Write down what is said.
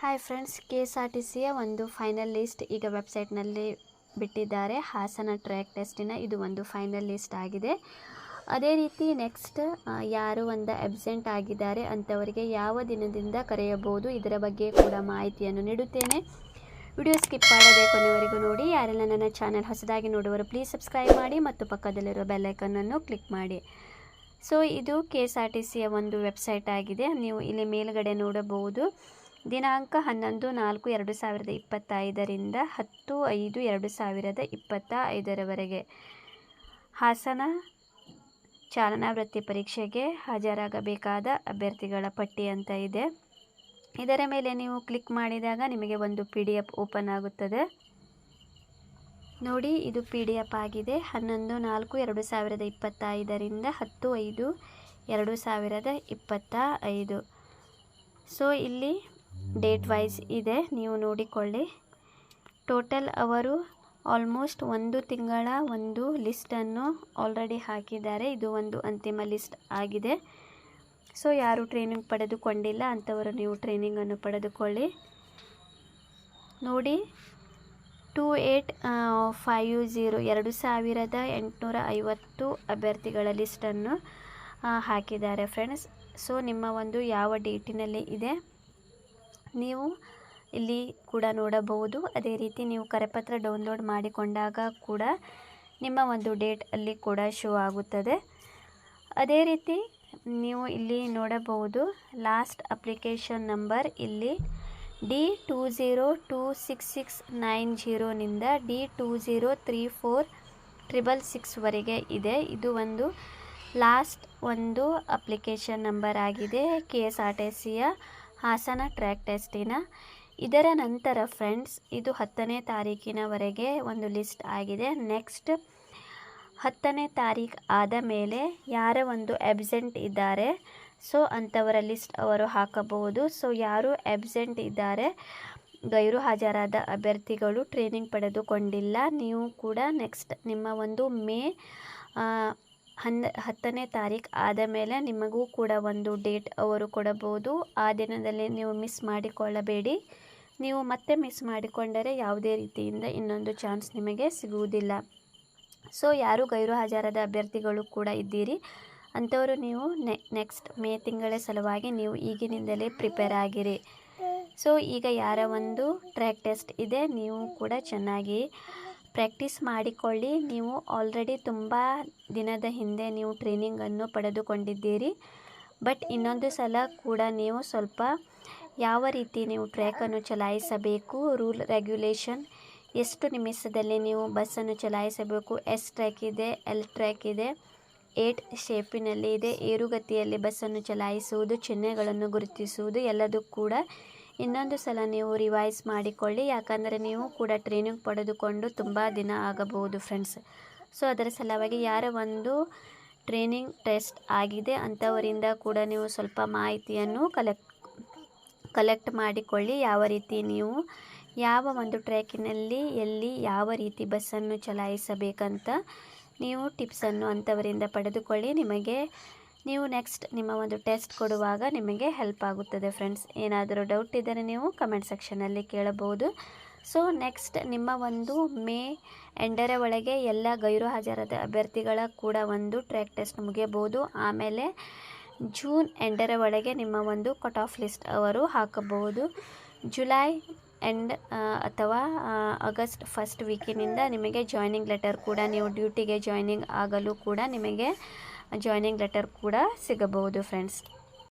Hi friends K S R T ಸಿಯ ಒಂದು final list ಈಗ ವೆಬ್ಸೈಟ್ನಲ್ಲಿ ಬಿಟ್ಟಿದ್ದಾರೆ. ಹಾಸನ ಟ್ರ್ಯಾಕ್ ಟೆಸ್ಟಿನ ಇದು ಒಂದು ಫೈನಲ್ ಲಿಸ್ಟ್ ಆಗಿದೆ. ಅದೇ ರೀತಿ ನೆಕ್ಸ್ಟ್ ಯಾರು ಒಂದು ಅಬ್ಸೆಂಟ್ ಆಗಿದ್ದಾರೆ ಅಂಥವರಿಗೆ ಯಾವ ದಿನದಿಂದ ಕರೆಯಬಹುದು ಇದರ ಬಗ್ಗೆ ಕೂಡ ಮಾಹಿತಿಯನ್ನು ನೀಡುತ್ತೇನೆ. ವಿಡಿಯೋ ಸ್ಕಿಪ್ ಮಾಡದೆ ಕೊನೆವರೆಗೂ ನೋಡಿ. ಯಾರೆಲ್ಲ ನನ್ನ ಚಾನಲ್ ಹೊಸದಾಗಿ ನೋಡುವರು ಪ್ಲೀಸ್ ಸಬ್ಸ್ಕ್ರೈಬ್ ಮಾಡಿ ಮತ್ತು ಪಕ್ಕದಲ್ಲಿರುವ ಬೆಲ್ಲೈಕನ್ನನ್ನು ಕ್ಲಿಕ್ ಮಾಡಿ. ಸೊ ಇದು ಕೆ ಎಸ್ ಆರ್ ಟಿ ಒಂದು ವೆಬ್ಸೈಟ್ ಆಗಿದೆ. ನೀವು ಇಲ್ಲಿ ಮೇಲುಗಡೆ ನೋಡಬಹುದು. ದಿನಾಂಕ ಹನ್ನೊಂದು ನಾಲ್ಕು ಎರಡು ಸಾವಿರದ ಇಪ್ಪತ್ತೈದರಿಂದ ಹತ್ತು ಐದು ಎರಡು ಸಾವಿರದ ಇಪ್ಪತ್ತ ಐದರವರೆಗೆ ಹಾಸನ ಚಾಲನಾ ವೃತ್ತಿ ಪರೀಕ್ಷೆಗೆ ಹಾಜರಾಗಬೇಕಾದ ಅಭ್ಯರ್ಥಿಗಳ ಪಟ್ಟಿ ಅಂತ ಇದೆ. ಇದರ ಮೇಲೆ ನೀವು ಕ್ಲಿಕ್ ಮಾಡಿದಾಗ ನಿಮಗೆ ಒಂದು ಪಿ ಡಿ ಎಫ್ ಓಪನ್ ಆಗುತ್ತದೆ. ನೋಡಿ, ಇದು ಪಿ ಡಿ ಎಫ್ ಆಗಿದೆ. ಹನ್ನೊಂದು ನಾಲ್ಕು ಎರಡು ಸಾವಿರದ ಇಪ್ಪತ್ತೈದರಿಂದ ಹತ್ತು ಐದು ಎರಡು ಸಾವಿರದ ಇಪ್ಪತ್ತ ಐದು ಸೊ, ಇಲ್ಲಿ ಡೇಟ್ ವೈಸ್ ಇದೆ, ನೀವು ನೋಡಿಕೊಳ್ಳಿ. ಟೋಟಲ್ ಅವರು ಆಲ್ಮೋಸ್ಟ್ ಒಂದು ತಿಂಗಳ ಒಂದು ಲಿಸ್ಟನ್ನು ಆಲ್ರೆಡಿ ಹಾಕಿದ್ದಾರೆ. ಇದು ಒಂದು ಅಂತಿಮ ಲಿಸ್ಟ್ ಆಗಿದೆ. ಸೊ ಯಾರು ಟ್ರೈನಿಂಗ್ ಪಡೆದುಕೊಂಡಿಲ್ಲ, ಅಂಥವರು ನೀವು ಟ್ರೈನಿಂಗನ್ನು ಪಡೆದುಕೊಳ್ಳಿ. ನೋಡಿ ಟೂ ಏಟ್ ಫೈವ್ ಜೀರೋ ಎರಡು ಸಾವಿರದ ಎಂಟುನೂರ ಐವತ್ತು ಅಭ್ಯರ್ಥಿಗಳ ಲಿಸ್ಟನ್ನು ಹಾಕಿದ್ದಾರೆ ಫ್ರೆಂಡ್ಸ್ ಸೊ ನಿಮ್ಮ ಒಂದು ಯಾವ ಡೇಟಿನಲ್ಲಿ ಇದೆ? ನೀವು ಇಲ್ಲಿ ಕೂಡ ನೋಡಬಹುದು. ಅದೇ ರೀತಿ ನೀವು ಕರೆಪತ್ರ ಡೌನ್ಲೋಡ್ ಮಾಡಿಕೊಂಡಾಗ ಕೂಡ ನಿಮ್ಮ ಒಂದು ಡೇಟ್ ಅಲ್ಲಿ ಕೂಡ ಶೋ ಆಗುತ್ತದೆ. ಅದೇ ರೀತಿ ನೀವು ಇಲ್ಲಿ ನೋಡಬಹುದು ಲಾಸ್ಟ್ ಅಪ್ಲಿಕೇಶನ್ ನಂಬರ್ ಇಲ್ಲಿ D two zero two six six nine ಝೀರೋನಿಂದ D two zero three four triple ಸಿಕ್ಸ್ವರೆಗೆ ಇದೆ. ಇದು ಒಂದು ಲಾಸ್ಟ್ ಒಂದು ಅಪ್ಲಿಕೇಶನ್ ನಂಬರ್ ಆಗಿದೆ. ಕೆ ಎಸ್ ಆರ್ ಟಿ ಸಿಯ ಹಾಸನ ಟ್ರ್ಯಾಕ್ ಟೆಸ್ಟಿನ. ಇದರ ನಂತರ ಫ್ರೆಂಡ್ಸ್, ಇದು ಹತ್ತನೇ ತಾರೀಕಿನವರೆಗೆ ಒಂದು ಲಿಸ್ಟ್ ಆಗಿದೆ. ನೆಕ್ಸ್ಟ್ ಹತ್ತನೇ ತಾರೀಕು ಆದ ಮೇಲೆ ಯಾರ ಒಂದು ಅಬ್ಸೆಂಟ್ ಇದ್ದಾರೆ. ಸೊ, ಅಂಥವರ ಲಿಸ್ಟ್ ಅವರು ಹಾಕಬಹುದು. ಸೊ, ಯಾರು ಅಬ್ಸೆಂಟ್ ಇದ್ದಾರೆ, ಗೈರು ಹಾಜರಾದ ಅಭ್ಯರ್ಥಿಗಳು ಟ್ರೈನಿಂಗ್ ಪಡೆದುಕೊಂಡಿಲ್ಲ. ನೀವು ಕೂಡ ನೆಕ್ಸ್ಟ್ ನಿಮ್ಮ ಒಂದು ಮೇ ಹನ್ನ ಹತ್ತನೇ ತಾರೀಕು ಆದ ಮೇಲೆ ನಿಮಗೂ ಕೂಡ ಒಂದು ಡೇಟ್ ಅವರು ಕೊಡಬಹುದು. ಆ ದಿನದಲ್ಲಿ ನೀವು ಮಿಸ್ ಮಾಡಿಕೊಳ್ಳಬೇಡಿ. ನೀವು ಮತ್ತೆ ಮಿಸ್ ಮಾಡಿಕೊಂಡರೆ ಯಾವುದೇ ರೀತಿಯಿಂದ ಇನ್ನೊಂದು ಚಾನ್ಸ್ ನಿಮಗೆ ಸಿಗುವುದಿಲ್ಲ. ಸೊ, ಯಾರು ಗೈರು ಹಾಜರಾದ ಅಭ್ಯರ್ಥಿಗಳು ಕೂಡ ಇದ್ದೀರಿ. ಅಂಥವರು ನೀವು ನೆ, ನೆಕ್ಸ್ಟ್ ಮೇ ತಿಂಗಳ ಸಲುವಾಗಿ ನೀವು ಈಗಿನಿಂದಲೇ ಪ್ರಿಪೇರ್ ಆಗಿರಿ. ಸೊ, ಈಗ ಯಾರ ಒಂದು ಟ್ರ್ಯಾಕ್ ಟೆಸ್ಟ್ ಇದೆ, ನೀವು ಕೂಡ ಚೆನ್ನಾಗಿ ಪ್ರಾಕ್ಟೀಸ್ ಮಾಡಿಕೊಳ್ಳಿ. ನೀವು ಆಲ್ರೆಡಿ ತುಂಬ ದಿನದ ಹಿಂದೆ ನೀವು ಟ್ರೈನಿಂಗನ್ನು ಪಡೆದುಕೊಂಡಿದ್ದೀರಿ. ಬಟ್ ಇನ್ನೊಂದು ಸಲ ಕೂಡ ನೀವು ಸ್ವಲ್ಪ ಯಾವ ರೀತಿ ನೀವು ಟ್ರ್ಯಾಕನ್ನು ಚಲಾಯಿಸಬೇಕು, ರೂಲ್, ರೆಗ್ಯುಲೇಷನ್, ಎಷ್ಟು ನಿಮಿಷದಲ್ಲಿ ನೀವು ಬಸ್ಸನ್ನು ಚಲಾಯಿಸಬೇಕು, ಎಸ್ ಟ್ರ್ಯಾಕ್ ಇದೆ, ಎಲ್ ಟ್ರ್ಯಾಕ್ ಇದೆ, ಏಟ್ ಶೇಪಿನಲ್ಲಿ ಇದೆ, ಏರುಗತಿಯಲ್ಲಿ ಬಸ್ಸನ್ನು ಚಲಾಯಿಸುವುದು, ಚಿಹ್ನೆಗಳನ್ನು ಗುರುತಿಸುವುದು ಎಲ್ಲದೂ ಕೂಡ ಇನ್ನೊಂದು ಸಲ ನೀವು ರಿವೈಸ್ ಮಾಡಿಕೊಳ್ಳಿ, ಯಾಕಂದರೆ ನೀವು ಕೂಡ ಟ್ರೈನಿಂಗ್ ಪಡೆದುಕೊಂಡು ತುಂಬ ದಿನ ಆಗಬಹುದು ಫ್ರೆಂಡ್ಸ್ ಸೊ ಅದರ ಸಲುವಾಗಿ ಯಾರ ಒಂದು ಟ್ರೈನಿಂಗ್ ಟೆಸ್ಟ್ ಆಗಿದೆ ಅಂಥವರಿಂದ ಕೂಡ ನೀವು ಸ್ವಲ್ಪ ಮಾಹಿತಿಯನ್ನು ಕಲೆಕ್ಟ್ ಕಲೆಕ್ಟ್ ಮಾಡಿಕೊಳ್ಳಿ. ಯಾವ ರೀತಿ ನೀವು ಯಾವ ಒಂದು ಟ್ರ್ಯಾಕಿನಲ್ಲಿ ಎಲ್ಲಿ ಯಾವ ರೀತಿ ಬಸ್ಸನ್ನು ಚಲಾಯಿಸಬೇಕಂತ ನೀವು ಟಿಪ್ಸನ್ನು ಅಂಥವರಿಂದ ಪಡೆದುಕೊಳ್ಳಿ. ನಿಮಗೆ ನೀವು ನೆಕ್ಸ್ಟ್ ನಿಮ್ಮ ಒಂದು ಟೆಸ್ಟ್ ಕೊಡುವಾಗ ನಿಮಗೆ ಹೆಲ್ಪ್ ಆಗುತ್ತದೆ ಫ್ರೆಂಡ್ಸ್ ಏನಾದರೂ ಡೌಟ್ ಇದ್ದರೆ ನೀವು ಕಮೆಂಟ್ ಸೆಕ್ಷನಲ್ಲಿ ಕೇಳಬಹುದು. ಸೊ ನೆಕ್ಸ್ಟ್ ನಿಮ್ಮ ಒಂದು ಮೇ ಎಂಡರ ಒಳಗೆ ಎಲ್ಲ ಗೈರು ಹಾಜರಾದ ಅಭ್ಯರ್ಥಿಗಳ ಕೂಡ ಒಂದು ಟ್ರ್ಯಾಕ್ ಟೆಸ್ಟ್ ಮುಗಿಯಬಹುದು. ಆಮೇಲೆ ಜೂನ್ ಎಂಡರ ಒಳಗೆ ನಿಮ್ಮ ಒಂದು ಕಟ್ ಆಫ್ ಲಿಸ್ಟ್ ಅವರು ಹಾಕಬಹುದು. ಜುಲೈ ಎಂಡ್ ಅಥವಾ ಆಗಸ್ಟ್ ಫಸ್ಟ್ ವೀಕಿನಿಂದ ನಿಮಗೆ ಜಾಯ್ನಿಂಗ್ ಲೆಟರ್ ಕೂಡ ನೀವು ಡ್ಯೂಟಿಗೆ ಜಾಯ್ನಿಂಗ್ ಆಗಲು ಕೂಡ ನಿಮಗೆ ಜಾಯ್ನಿಂಗ್ ಲೆಟರ್ ಕೂಡ ಸಿಗಬಹುದು ಫ್ರೆಂಡ್ಸ್